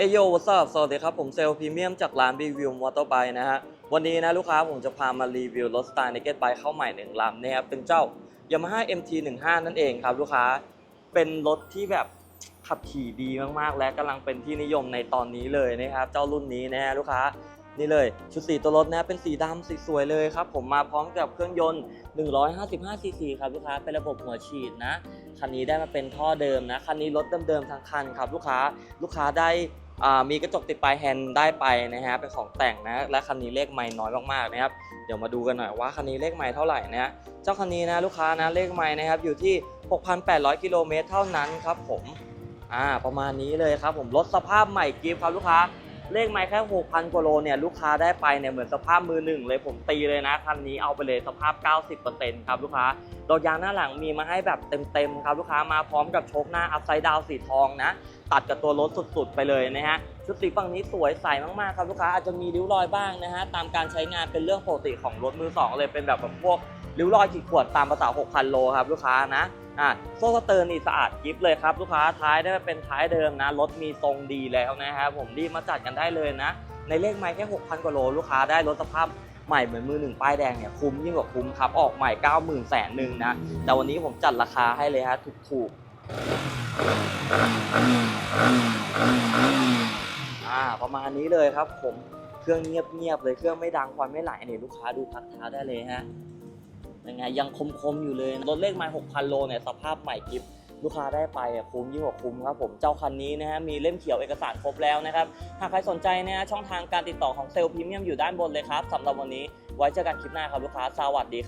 เอโยวัสดุสวัสดีครับ ผมเซลล์พรีเมียมจากร้านรีวิวมอเตอร์ไบค์นะฮะ วันนี้นะลูกค้าผมจะพามารีวิวรถสไตล์ Naked Bike เข้าใหม่หนึ่งลำนะครับเป็นเจ้า Yamaha MT15 นั่นเองครับลูกค้าเป็นรถที่แบบขับขี่ดีมากๆ และกำลังเป็นที่นิยมในตอนนี้เลยนะครับ เจ้ารุ่นนี้นะฮะลูกค้านี่เลย ชุดสีตัวรถนะเป็นสีดำสีสวยเลยครับ ผมมาพร้อมกับเครื่องยนต์ 155 ซีซีครับลูกค้าเป็นระบบหัวฉีดนะคันนี้ได้มาเป็นท่อเดิมนะคันนี้รถเดิมๆทั้งคันครับลูกค้าลูกค้าได้ มีกระจกติดปลายแฮนด์ได้ไปนะฮะเป็นของแต่งนะและคันนี้เลขไม่น้อยมากๆนะครับเดี๋ยวมาดูกันหน่อยว่าคันนี้เลขไม่เท่าไหร่นะฮะเจ้าคันนี้นะลูกค้านะเลขไม่นะครับอยู่ที่ 6,800 กิโลเมตรเท่านั้นครับผมอ่าประมาณนี้เลยครับผมรถสภาพใหม่กิฟต์ครับลูกค้า เลขไม้แค่6,000กว่าโลเนี่ยลูกค้าได้ไปเนี่ยเหมือนสภาพมือหนึ่งเลยผมตีเลยนะคันนี้เอาไปเลยสภาพ 90%ครับลูกค้าดอกยางหน้าหลังมีมาให้แบบเต็มๆครับลูกค้ามาพร้อมกับโชคหน้าอัพไซด์ดาวสีทองนะ ตัดกับตัวรถสุดๆ ไปเลยนะฮะชุดสีฝั่งนี้สวยใสมากๆครับลูกค้าอาจจะมีริ้วรอยบ้างนะฮะตามการใช้งานเป็นเรื่องปกติของรถมือสองเลยเป็นแบบแบบพวกริ้วรอยขีดข่วนตามภาษา6,000โลครับลูกค้านะ อะโซ่สเตอร์นี่สะอาดกิฟเลยครับ ลูกค้าท้ายได้เป็นท้ายเดิมนะ รถมีทรงดีแล้วนะฮะผมรีบมาจัดกันได้เลยนะ ในเลขไม้แค่ 6,000 กว่าโล ลูกค้าได้รถสภาพใหม่เหมือนมือหนึ่งป้ายแดงเนี่ยคุ้มยิ่งกว่าคุ้มครับ ออกใหม่ 90,000แสนหนึ่งนะ แต่วันนี้ผมจัดราคาให้เลยฮะถูกๆอ่าประมาณนี้เลยครับผมเครื่องเงียบๆเลยเครื่องไม่ดังควันไม่ไหลเนี่ยลูกค้าดูพักเท้าได้เลยฮะ ยังไงยังคมๆอยู่เลยรถเลขไม้6,000 โลเนี่ยสภาพใหม่กิฟลูกค้าได้ไปคุ้มยิ่งกว่าคุ้มครับผมเจ้าคันนี้นะฮะมีเล่มเขียวเอกสารครบแล้วนะครับหากใครสนใจนะฮะช่องทางการติดต่อของเซลล์พรีเมียมอยู่ด้านบนเลยครับสำหรับวันนี้ไว้เจอกันคลิปหน้าครับลูกค้าสวัสดีครับ